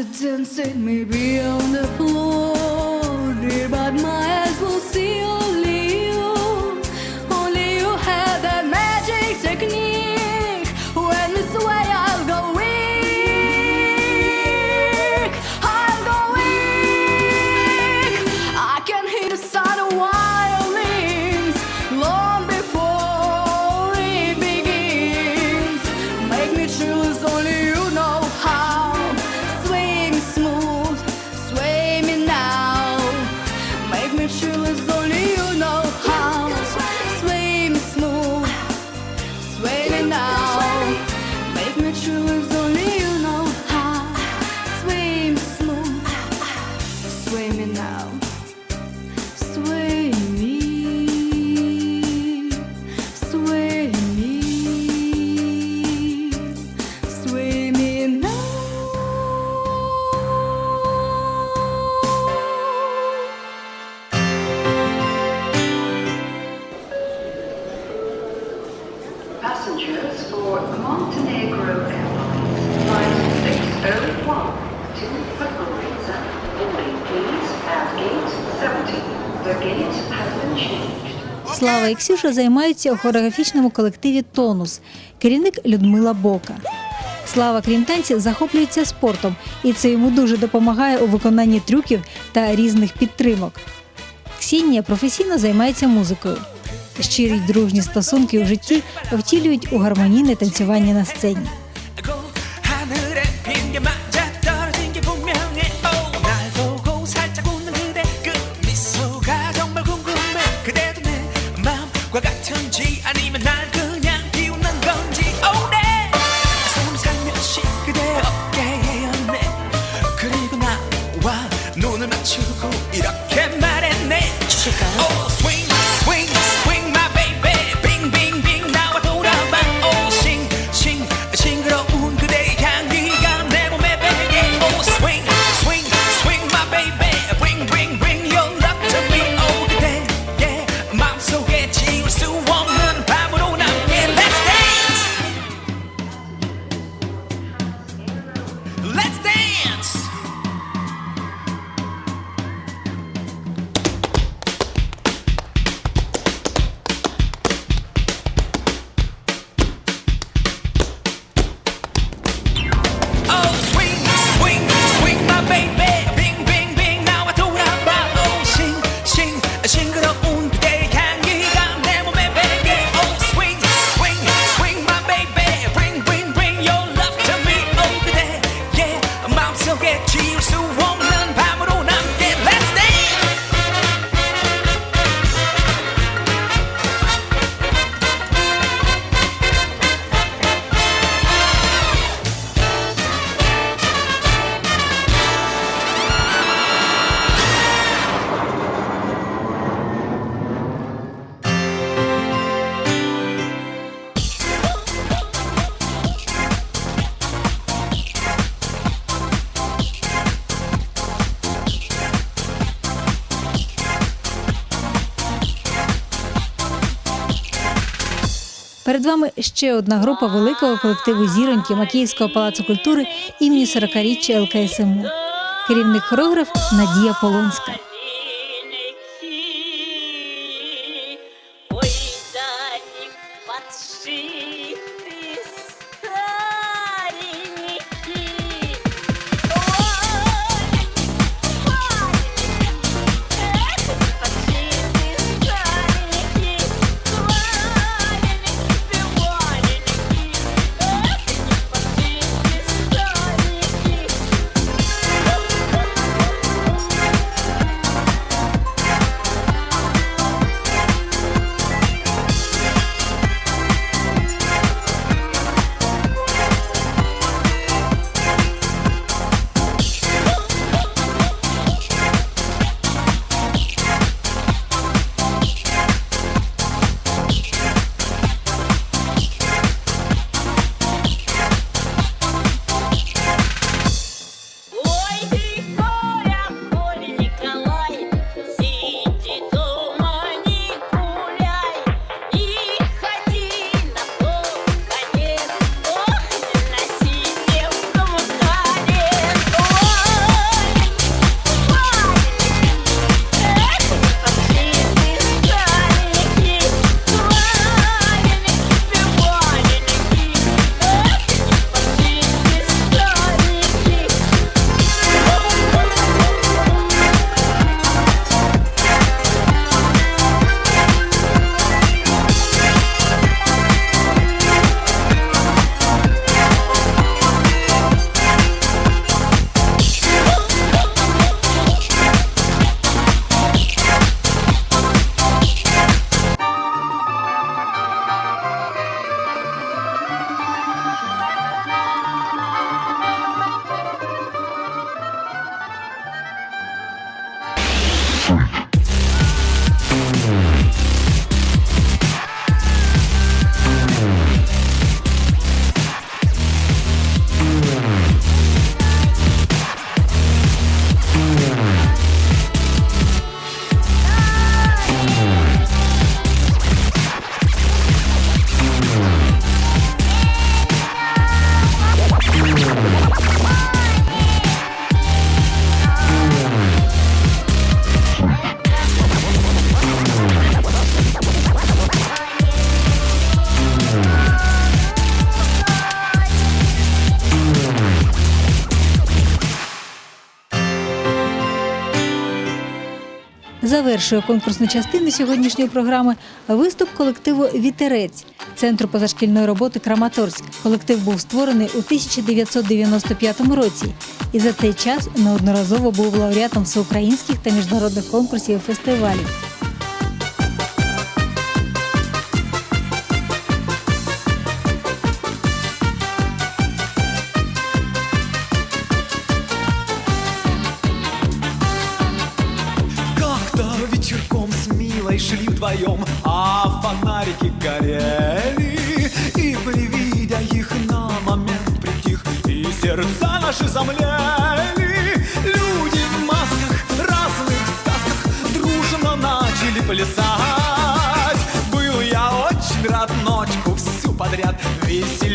accidents, it may be on the floor. Слава і Ксюша займаються у хореографічному колективі Тонус, керівник Людмила Бока. Слава, крім танців, захоплюється спортом, і це йому дуже допомагає у виконанні трюків та різних підтримок. Ксенія професійно займається музикою. Щирі дружні стосунки у житті втілюють у гармонійне танцювання на сцені. Перед вами ще одна група великого колективу зіроньки Макіївського палацу культури імені 40-річчя ЛКСМУ. керівник хорограф Надія Полонська. Завершує конкурсну частину сьогоднішньої програми виступ колективу Вітерець центру позашкільної роботи Краматорськ. Колектив був створений у 1995 році і за цей час неодноразово був лауреатом всеукраїнських та міжнародних конкурсів і фестивалів. Фонарики горели. И привидя их на момент притих, и сердца наши замлели. Люди в масках, разных сказках дружно начали плясать. Был я очень рад ночку всю подряд веселиться,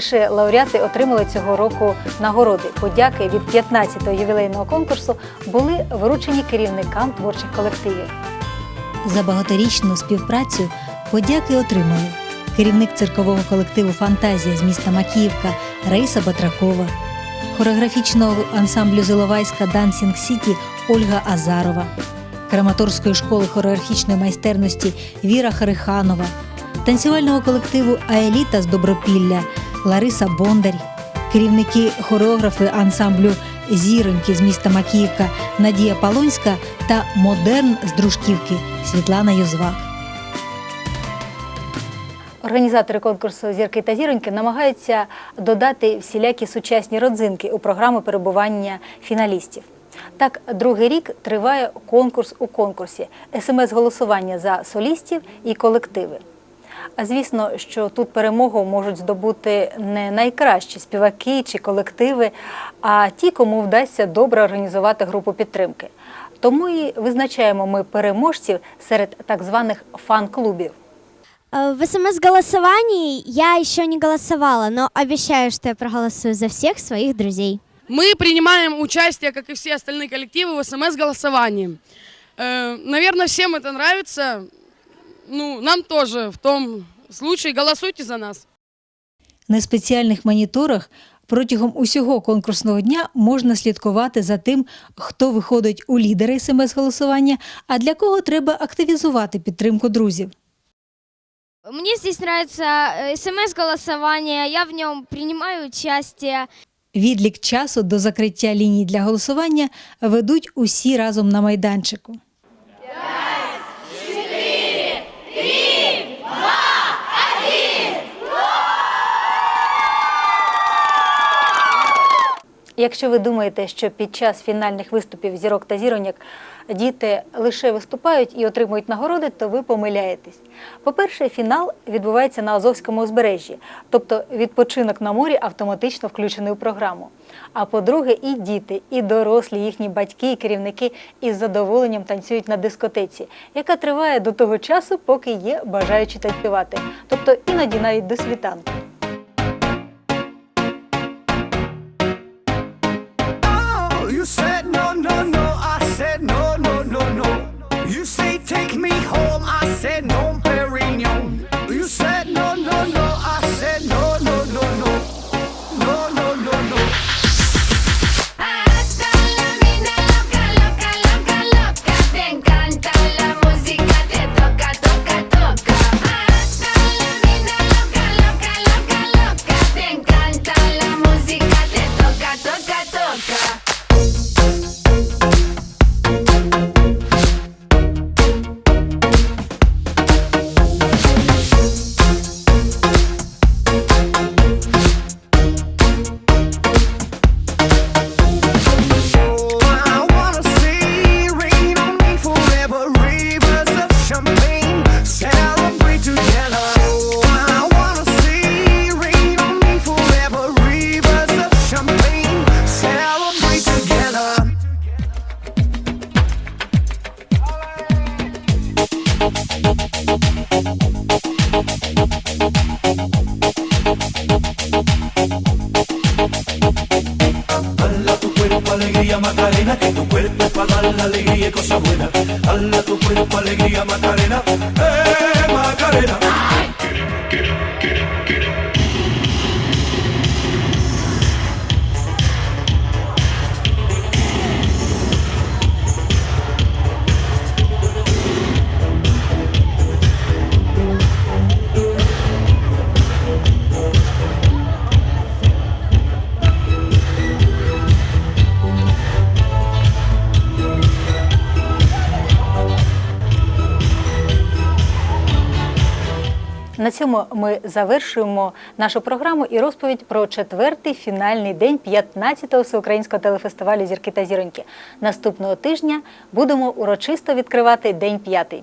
лише лауреати отримали цього року нагороди. Подяки від 15-го ювілейного конкурсу були вручені керівникам творчих колективів. За багаторічну співпрацю подяки отримали керівник циркового колективу Фантазія з міста Макіївка Раїса Батракова, хореографічного ансамблю Зиловайська Дансінг Сіті Ольга Азарова, Краматорської школи хореографічної майстерності Віра Хариханова, танцювального колективу Аеліта з Добропілля Лариса Бондар, керівники хореографи ансамблю Зіроньки з міста Макіївка Надія Полонська та Модерн з Дружківки Світлана Юзвак. Організатори конкурсу Зірки та зіроньки намагаються додати всілякі сучасні родзинки у програму перебування фіналістів. Так, другий рік триває конкурс у конкурсі, смс-голосування за солістів і колективи. А звісно, що тут перемогу можуть здобути не найкращі співаки чи колективи, а ті, кому вдасться добре організувати групу підтримки. Тому і визначаємо ми переможців серед так званих фан-клубів. Э, В СМС-голосовании я еще не голосовала, но обещаю, что я проголосую за всех своих друзей. Мы принимаем участие, как и все остальные коллективы, в СМС-голосовании. Э, наверное, всем это нравится. Ну, нам тоже в том случае. Голосуйте за нас. На спеціальних моніторах Протягом усього конкурсного дня можна слідкувати за тим, хто виходить у лідери смс-голосування, а для кого треба активізувати підтримку друзів. Мне здесь нравится смс-голосование, я в нем принимаю участие. Відлік часу до закриття ліній для голосування ведуть усі разом на майданчику. Якщо ви думаєте, що під час фінальних виступів зірок та зіроньок діти лише виступають і отримують нагороди, то ви помиляєтесь. По-перше, фінал відбувається на Азовському узбережжі, тобто відпочинок на морі автоматично включений у програму. А по-друге, і діти, і дорослі, їхні батьки і керівники із задоволенням танцюють на дискотеці, яка триває до того часу, поки є бажаючі танцювати, тобто іноді навіть до світанку. You say? cosa buena. Dale a tu cuerpo alegría, Macarena. Eh, Macarena. На цьому ми завершуємо нашу програму і розповідь про четвертий фінальний день 15-го всеукраїнського телефестивалю Зірки та зіроньки. Наступного тижня будемо урочисто відкривати день п'ятий.